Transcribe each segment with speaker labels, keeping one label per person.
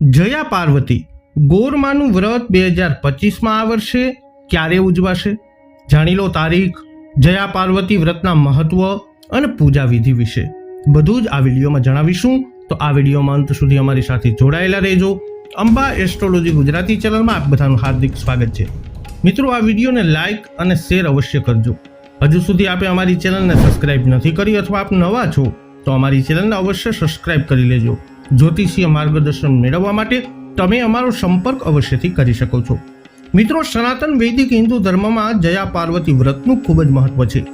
Speaker 1: જયા પાર્વતી, ગોરમાનું વ્રત બે હજાર પચીસમાં આ વર્ષે ક્યારે ઉજવાશે? જાણી લો તારીખ, જયા પાર્વતી વ્રતના મહત્વ અને પૂજા વિધિ વિશે. બધું જ આ વિડીયોમાં જણાવીશું. તો આ વિડીયોમાં અંત સુધી અમારી સાથે જોડાયેલા રહેજો. અંબા એસ્ટ્રોલોજી ગુજરાતી ચેનલમાં આપ બધાનું હાર્દિક સ્વાગત છે. મિત્રો, આ વિડીયોને લાઇક અને શેર અવશ્ય કરજો. હજુ સુધી આપે અમારી ચેનલને સબસ્ક્રાઇબ નથી કરી અથવા આપ નવા છો, તો અમારી ચેનલને અવશ્ય સબસ્ક્રાઇબ કરી લેજો. જ્યોતિષીય માર્ગદર્શન મેળવવા માટે તમે અમારો સંપર્ક અવશ્યથી કરી શકો છો. મિત્રો, સનાતન વૈદિક હિન્દુ ધર્મમાં જયા પાર્વતી વ્રતનું ખૂબ જ મહત્વ છે.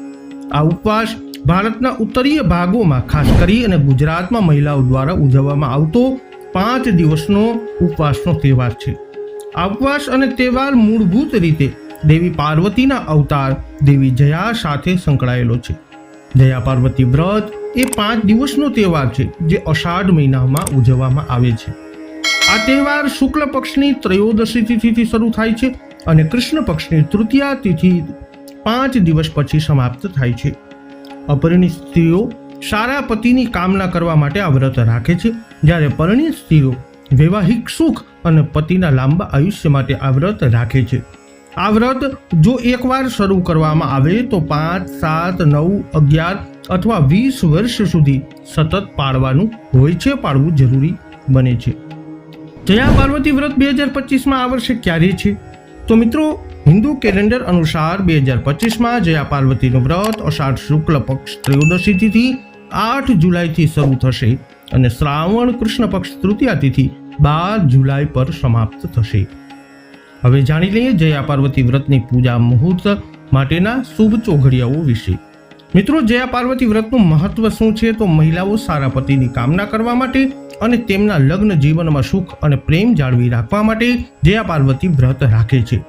Speaker 1: આ ઉપવાસ ભારતના ઉત્તરીય ભાગોમાં, ખાસ કરી અને ગુજરાતમાં મહિલાઓ દ્વારા ઉજવવામાં આવતો પાંચ દિવસનો ઉપવાસનો તહેવાર છે. આ ઉપવાસ અને તહેવાર મૂળભૂત રીતે દેવી પાર્વતીના અવતાર દેવી જયા સાથે સંકળાયેલો છે. જયા પાર્વતી વ્રત એ પાંચ દિવસનો તહેવાર છે, જે અષાઢ મહિનામાં ઉજવવામાં આવે છે. આ તહેવાર શુક્લ પક્ષની ત્રયોદશી તિથિથી શરૂ થાય છે અને કૃષ્ણ પક્ષની તૃતીયા તિથિ પાંચ દિવસ પછી સમાપ્ત થાય છે. અપરિણિત સ્ત્રીઓ સારા પતિની કામના કરવા માટે આ વ્રત રાખે છે. જ્યારે પરિણિત સ્ત્રીઓ વૈવાહિક સુખ અને પતિના લાંબા આયુષ્ય માટે આ વ્રત રાખે છે. આ વ્રત જો એકવાર શરૂ કરવામાં આવે તો પાંચ, સાત, નવ, અગિયાર અથવા વીસ વર્ષ સુધી સતત પાળવાનું હોય છે, પાળવું જરૂરી બને છે. જયા પાર્વતી વ્રત બે હજાર પચીસમાં આ વર્ષે ક્યારે છે? તો મિત્રો, હિન્દુ કેલેન્ડર અનુસાર બે હજાર પચીસમાં જયા પાર્વતીનું વ્રત અષાઢ શુક્લ પક્ષ ત્રયોદશી તિથિ આઠ જુલાઈથી શરૂ થશે અને શ્રાવણ કૃષ્ણ પક્ષ તૃતીયા તિથિ બાર જુલાઈ પર સમાપ્ત થશે. હવે જાણી લઈએ જયા પાર્વતી વ્રતની પૂજા મુહૂર્ત માટેના શુભ ચોઘડિયાઓ વિશે. મિત્રો, જયા પાર્વતી વ્રતનું મહત્વ શું છે? તો મહિલાઓ સારા પતિની કામના કરવા માટે અને તેમના લગ્ન જીવનમાં સુખ અને પ્રેમ જાળવી રાખવા માટે જયા પાર્વતી વ્રત રાખે છે.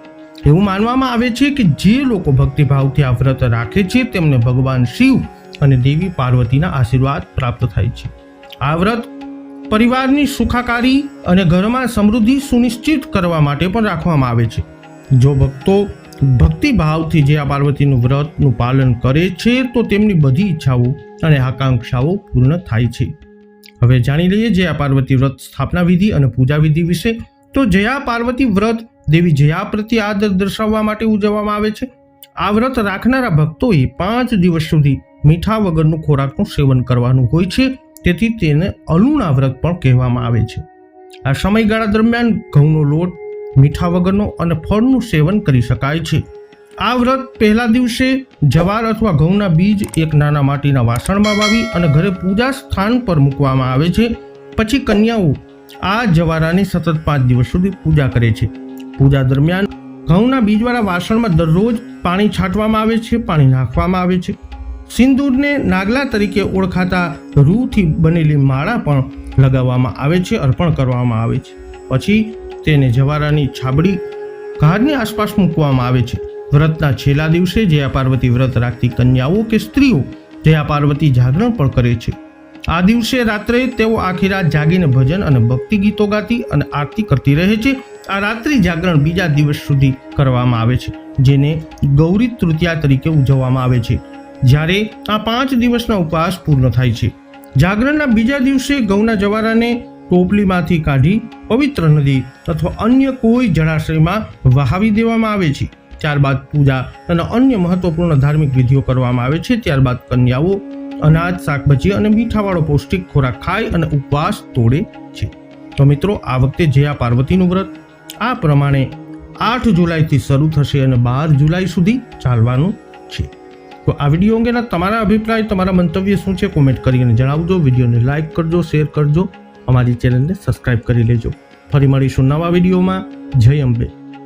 Speaker 1: એવું માનવામાં આવે છે કે જે લોકો ભક્તિભાવથી આ વ્રત રાખે છે, તેમને ભગવાન શિવ અને દેવી પાર્વતીના આશીર્વાદ પ્રાપ્ત થાય છે. આ વ્રત પરિવારની સુખાકારી અને ઘરમાં સમૃદ્ધિ સુનિશ્ચિત કરવા માટે પણ રાખવામાં આવે છે. જો ભક્તો ભક્તિભાવથી જે આ પાર્વતીનું વ્રતનું પાલન કરે છે, તો તેમની બધી ઈચ્છાઓ અને આકાંક્ષાઓ પૂર્ણ થાય છે. હવે જાણી લઈએ જયા પાર્વતી વ્રત સ્થાપના વિધિ અને પૂજા વિધિ વિશે. તો જયા પાર્વતી વ્રત દેવી જયા પ્રત્યે આદર દર્શાવવા માટે ઉજવવામાં આવે છે. આ વ્રત રાખનારા ભક્તોએ પાંચ દિવસ સુધી મીઠા વગરનું ખોરાકનું સેવન કરવાનું હોય છે, તેથી તેને અલુણા વ્રત પણ કહેવામાં આવે છે. આ સમયગાળા દરમિયાન ઘઉંનો લોટ મીઠા વગરનો અને ફળનું સેવન કરી શકાય છે. આ વ્રત પહેલા દિવસે જવાર અથવા ઘઉંના બીજ એક નાના માટીના વાસણમાં વાવી અને ઘરે પૂજા સ્થાન પર મૂકવામાં આવે છે. પછી કન્યાઓ આ જવારાની સતત પાંચ દિવસ સુધી પૂજા કરે છે. પૂજા દરમિયાન ઘઉંના બીજવાળા વાસણમાં દરરોજ પાણી છાંટવામાં આવે છે, પાણી નાખવામાં આવે છે. સિંદૂરને નાગલા તરીકે ઓળખાતા રૂથી બનેલી માળા પણ લગાવવામાં આવે છે, અર્પણ કરવામાં આવે છે. પછી તેને જવારાની છાબડી ઘારની આસપાસ મૂકવામાં આવે છે. વ્રતના છેલ્લા દિવસે જયા પાર્વતી વ્રત રાખતી કન્યાઓ કે સ્ત્રીઓ જયા પાર્વતી જાગરણ પણ કરે છે. આ દિવસે રાત્રે તેઓ આખી રાત જાગીને ભજન અને ભક્તિ ગીતો ગાતી અને આરતી કરતી રહે છે. આ રાત્રિ જાગરણ બીજા દિવસ સુધી કરવામાં આવે છે, જેને ગૌરી તૃતીયા તરીકે ઉજવવામાં આવે છે. જ્યારે આ પાંચ દિવસના ઉપવાસ પૂર્ણ થાય છે. જાગરણના બીજા દિવસે ગૌના જવારાને ટોપલીમાંથી કાઢી પવિત્ર નદી અથવા અન્ય કોઈ જળાશયમાં વહાવી દેવામાં આવે છે. ત્યારબાદ પૂજા અને અન્ય મહત્વપૂર્ણ ધાર્મિક વિધિઓ કરવામાં આવે છે. ત્યારબાદ કન્યાઓ, અનાજ, શાકભાજી અને મીઠાવાળો પૌષ્ટિક ખોરાક ખાય અને ઉપવાસ તોડે છે. તો મિત્રો, આ વખતે જયા પાર્વતીનું વ્રત, આ પ્રમાણે આઠ જુલાઈથી શરૂ થશે અને બાર જુલાઈ સુધી ચાલવાનું છે. તો આ વીડિયો અંગેના તમારા અભિપ્રાય, તમારા મંતવ્ય શું છે કોમેન્ટ કરીને જણાવજો. વિડીયોને લાઇક કરજો, શેર કરજો. અમારી ચેનલને સબસ્ક્રાઇબ કરી લેજો. ફરી મળીશું નવા વિડીયોમાં. જય અંબે.